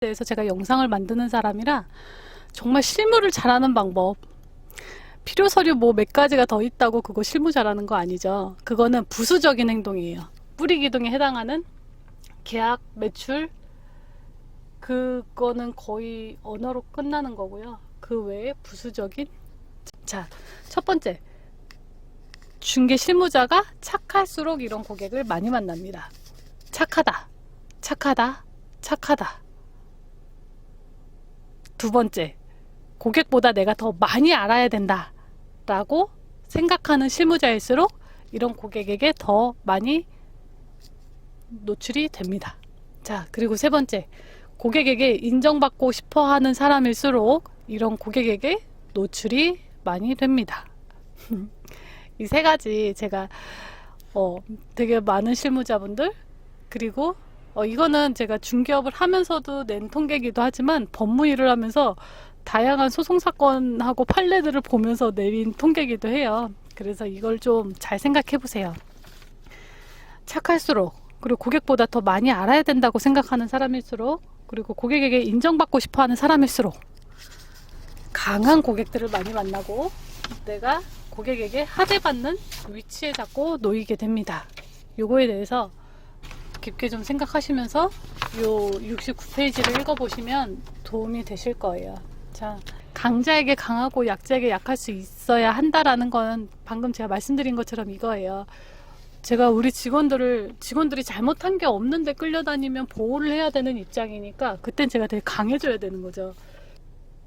대해서 제가 영상을 만드는 사람이라 정말 실무를 잘하는 방법. 필요 서류 뭐 몇 가지가 더 있다고 그거 실무 잘하는 거 아니죠. 그거는 부수적인 행동이에요. 뿌리 기둥에 해당하는 계약, 매출, 그거는 거의 언어로 끝나는 거고요. 그 외에 부수적인 자, 첫 번째. 중개 실무자가 착할수록 이런 고객을 많이 만납니다. 착하다. 착하다. 착하다. 두 번째, 고객보다 내가 더 많이 알아야 된다. 라고 생각하는 실무자일수록 이런 고객에게 더 많이 노출이 됩니다. 자, 그리고 세 번째, 고객에게 인정받고 싶어 하는 사람일수록 이런 고객에게 노출이 많이 됩니다. 이 세 가지 제가 어, 되게 많은 실무자분들 그리고 어, 이거는 제가 중개업을 하면서도 낸 통계이기도 하지만 법무 일을 하면서 다양한 소송 사건하고 판례들을 보면서 내린 통계이기도 해요. 그래서 이걸 좀 잘 생각해 보세요. 착할수록 그리고 고객보다 더 많이 알아야 된다고 생각하는 사람일수록 그리고 고객에게 인정받고 싶어 하는 사람일수록 강한 고객들을 많이 만나고 내가 고객에게 하대받는 위치에 자꾸 놓이게 됩니다. 요거에 대해서 깊게 좀 생각하시면서 요 69페이지를 읽어보시면 도움이 되실 거예요. 자, 강자에게 강하고 약자에게 약할 수 있어야 한다라는 건 방금 제가 말씀드린 것처럼 이거예요. 제가 우리 직원들을 직원들이 잘못한 게 없는데 끌려다니면 보호를 해야 되는 입장이니까 그땐 제가 되게 강해져야 되는 거죠.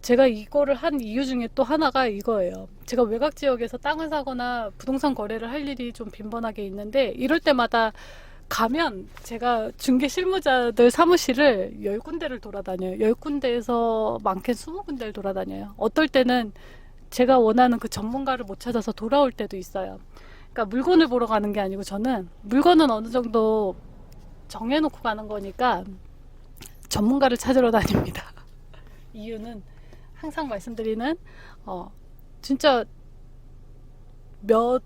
제가 이거를 한 이유 중에 또 하나가 이거예요. 제가 외곽 지역에서 땅을 사거나 부동산 거래를 할 일이 좀 빈번하게 있는데 이럴 때마다 가면 제가 중개 실무자들 사무실을 열 군데를 돌아다녀요. 열 군데에서 많게는 스무 군데를 돌아다녀요. 어떨 때는 제가 원하는 그 전문가를 못 찾아서 돌아올 때도 있어요. 그러니까 물건을 보러 가는 게 아니고 저는 물건은 어느 정도 정해놓고 가는 거니까 전문가를 찾으러 다닙니다. 이유는 항상 말씀드리는 어 진짜 몇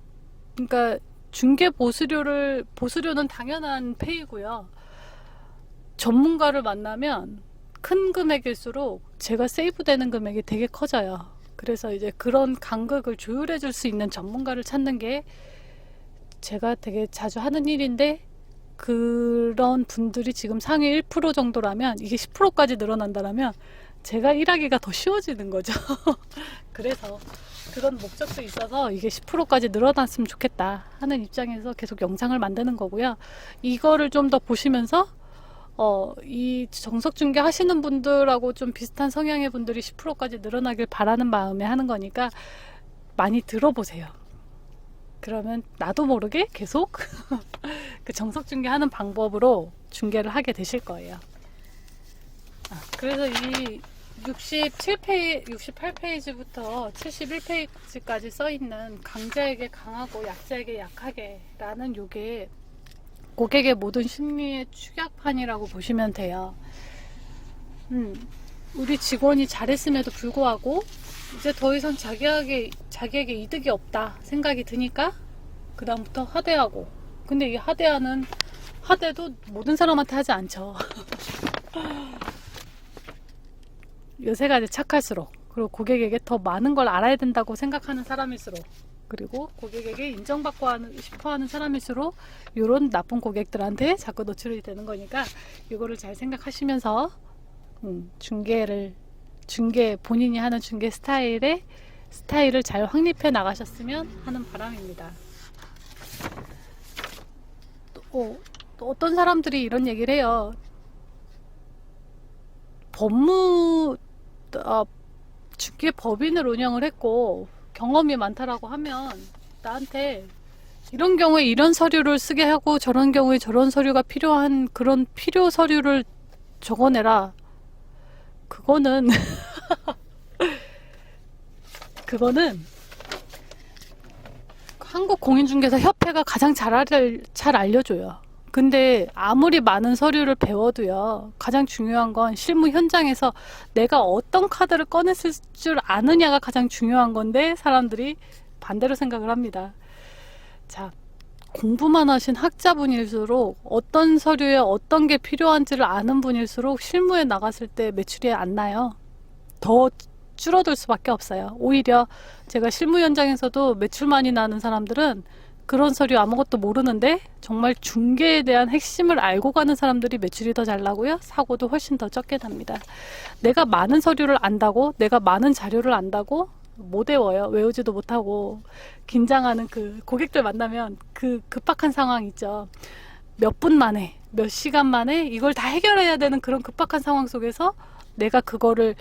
그러니까 중개 보수료를 보수료는 당연한 페이고요. 전문가를 만나면 큰 금액일수록 제가 세이브되는 금액이 되게 커져요. 그래서 이제 그런 간극을 조율해 줄 수 있는 전문가를 찾는 게 제가 되게 자주 하는 일인데 그런 분들이 지금 상위 1% 정도라면 이게 10%까지 늘어난다면 제가 일하기가 더 쉬워지는 거죠. 그래서 그런 목적도 있어서 이게 10%까지 늘어났으면 좋겠다 하는 입장에서 계속 영상을 만드는 거고요. 이거를 좀 더 보시면서 어, 이 정석 중개 하시는 분들하고 좀 비슷한 성향의 분들이 10%까지 늘어나길 바라는 마음에 하는 거니까 많이 들어보세요. 그러면 나도 모르게 계속 그 정석 중개 하는 방법으로 중개를 하게 되실 거예요. 아, 그래서 이 67페이지, 68페이지부터 71페이지까지 써 있는 강자에게 강하고 약자에게 약하게 라는 요게 고객의 모든 심리의 축약판이라고 보시면 돼요. 음, 우리 직원이 잘했음에도 불구하고 이제 더 이상 자기에게 자기에게 이득이 없다 생각이 드니까 그 다음부터 하대하고 근데 이 하대하는 하대도 모든 사람한테 하지 않죠. 요새 가지 착할수록 그리고 고객에게 더 많은 걸 알아야 된다고 생각하는 사람일수록 그리고 고객에게 인정받고 하는, 싶어 하는 사람일수록 이런 나쁜 고객들한테 자꾸 노출이 되는 거니까 이거를 잘 생각하시면서 음, 중개를 중개 본인이 하는 중개 스타일의 스타일을 잘 확립해 나가셨으면 하는 바람입니다. 또, 어, 또 어떤 사람들이 이런 얘기를 해요. 법무 어, 중개 법인을 운영을 했고 경험이 많다라고 하면 나한테 이런 경우에 이런 서류를 쓰게 하고 저런 경우에 저런 서류가 필요한 그런 필요 서류를 적어내라. 그거는 그거는 한국 공인중개사 협회가 가장 잘, 알, 잘 알려줘요. 근데 아무리 많은 서류를 배워도요, 가장 중요한 건 실무 현장에서 내가 어떤 카드를 꺼냈을 줄 아느냐가 가장 중요한 건데, 사람들이 반대로 생각을 합니다. 자, 공부만 하신 학자분일수록 어떤 서류에 어떤 게 필요한지를 아는 분일수록 실무에 나갔을 때 매출이 안 나요. 더 줄어들 수밖에 없어요. 오히려 제가 실무 현장에서도 매출 많이 나는 사람들은 그런 서류 아무것도 모르는데 정말 중개에 대한 핵심을 알고 가는 사람들이 매출이 더 잘 나고요. 사고도 훨씬 더 적게 납니다. 내가 많은 서류를 안다고, 내가 많은 자료를 안다고 못 외워요. 외우지도 못하고 긴장하는 그 고객들 만나면 그 급박한 상황 있죠. 몇 분 만에, 몇 시간 만에 이걸 다 해결해야 되는 그런 급박한 상황 속에서 내가 그거를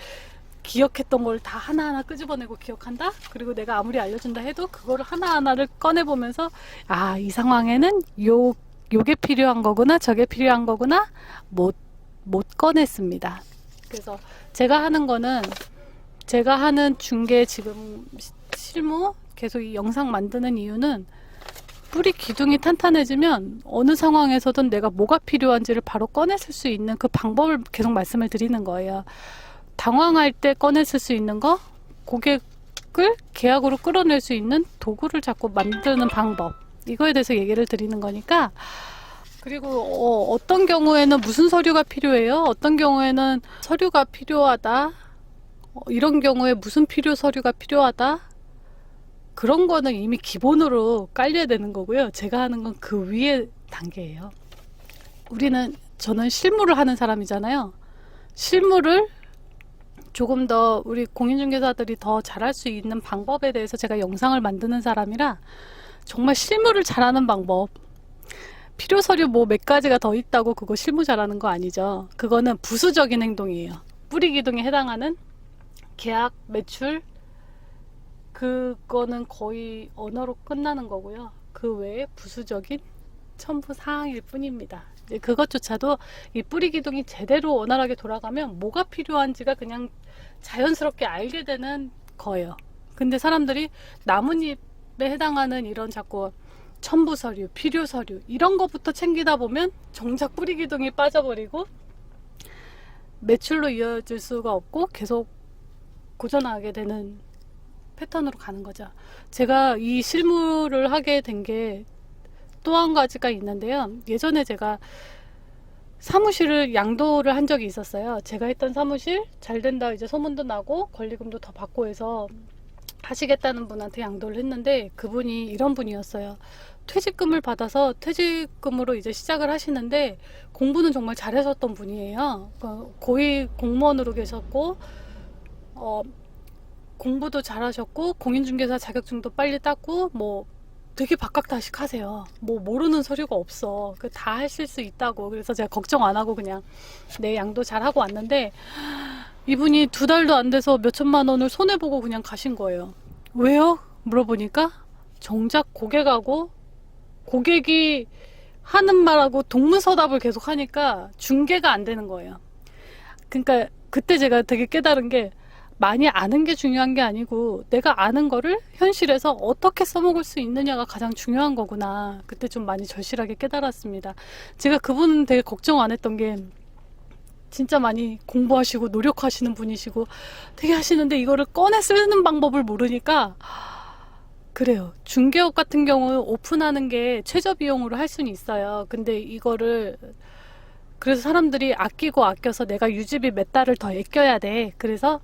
기억했던 걸 다 하나하나 끄집어내고 기억한다? 그리고 내가 아무리 알려준다 해도 그거를 하나하나를 꺼내보면서 아, 이 상황에는 요, 요게 필요한 거구나, 저게 필요한 거구나, 못, 못 꺼냈습니다. 그래서 제가 하는 거는 제가 하는 중개 지금 시- 실무 계속 이 영상 만드는 이유는 뿌리 기둥이 탄탄해지면 어느 상황에서든 내가 뭐가 필요한지를 바로 꺼냈을 수 있는 그 방법을 계속 말씀을 드리는 거예요. 당황할 때 꺼냈을 수 있는 거, 고객을 계약으로 끌어낼 수 있는 도구를 자꾸 만드는 방법. 이거에 대해서 얘기를 드리는 거니까. 그리고 어, 어떤 경우에는 무슨 서류가 필요해요? 어떤 경우에는 서류가 필요하다. 어, 이런 경우에 무슨 필요 서류가 필요하다. 그런 거는 이미 기본으로 깔려야 되는 거고요. 제가 하는 건 그 위에 단계예요. 우리는 저는 실무를 하는 사람이잖아요. 실무를 조금 더 우리 공인중개사들이 더 잘할 수 있는 방법에 대해서 제가 영상을 만드는 사람이라 정말 실무를 잘하는 방법. 필요 서류 뭐 몇 가지가 더 있다고 그거 실무 잘하는 거 아니죠. 그거는 부수적인 행동이에요. 뿌리 기둥에 해당하는 계약, 매출, 그거는 거의 언어로 끝나는 거고요. 그 외에 부수적인 첨부 사항일 뿐입니다. 이제 그것조차도 이 뿌리 기둥이 제대로 원활하게 돌아가면 뭐가 필요한지가 그냥 자연스럽게 알게 되는 거예요. 근데 사람들이 나뭇잎에 해당하는 이런 자꾸 첨부 서류, 필요 서류 이런 것부터 챙기다 보면 정작 뿌리 기둥이 빠져버리고 매출로 이어질 수가 없고 계속 고전하게 되는 패턴으로 가는 거죠. 제가 이 실무를 하게 된 게 또 한 가지가 있는데요. 예전에 제가 사무실을 양도를 한 적이 있었어요. 제가 했던 사무실 잘 된다 이제 소문도 나고 권리금도 더 받고 해서 하시겠다는 분한테 양도를 했는데 그분이 이런 분이었어요. 퇴직금을 받아서 퇴직금으로 이제 시작을 하시는데 공부는 정말 잘하셨던 분이에요. 그 고위 공무원으로 계셨고 어, 공부도 잘하셨고 공인중개사 자격증도 빨리 땄고 뭐 되게 박학다식 하세요. 뭐 모르는 서류가 없어. 그 다 하실 수 있다고. 그래서 제가 걱정 안 하고 그냥 내 양도 잘 하고 왔는데 이분이 두 달도 안 돼서 몇 천만 원을 손해 보고 그냥 가신 거예요. 왜요? 물어보니까 정작 고객하고 고객이 하는 말하고 동문서답을 계속 하니까 중개가 안 되는 거예요. 그러니까 그때 제가 되게 깨달은 게 많이 아는 게 중요한 게 아니고 내가 아는 거를 현실에서 어떻게 써먹을 수 있느냐가 가장 중요한 거구나. 그때 좀 많이 절실하게 깨달았습니다. 제가 그분 되게 걱정 안 했던 게 진짜 많이 공부하시고 노력하시는 분이시고 되게 하시는데 이거를 꺼내 쓰는 방법을 모르니까 그래요. 중개업 같은 경우 오픈하는 게 최저 비용으로 할 수는 있어요. 근데 이거를 그래서 사람들이 아끼고 아껴서 내가 유지비 몇 달을 더 아껴야 돼. 그래서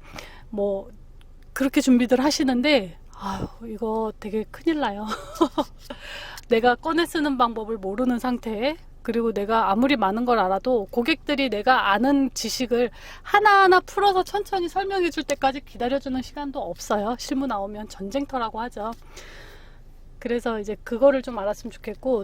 뭐 그렇게 준비들 하시는데 아유 이거 되게 큰일 나요. 내가 꺼내 쓰는 방법을 모르는 상태에 그리고 내가 아무리 많은 걸 알아도 고객들이 내가 아는 지식을 하나하나 풀어서 천천히 설명해 줄 때까지 기다려주는 시간도 없어요. 실무 나오면 전쟁터라고 하죠. 그래서 이제 그거를 좀 알았으면 좋겠고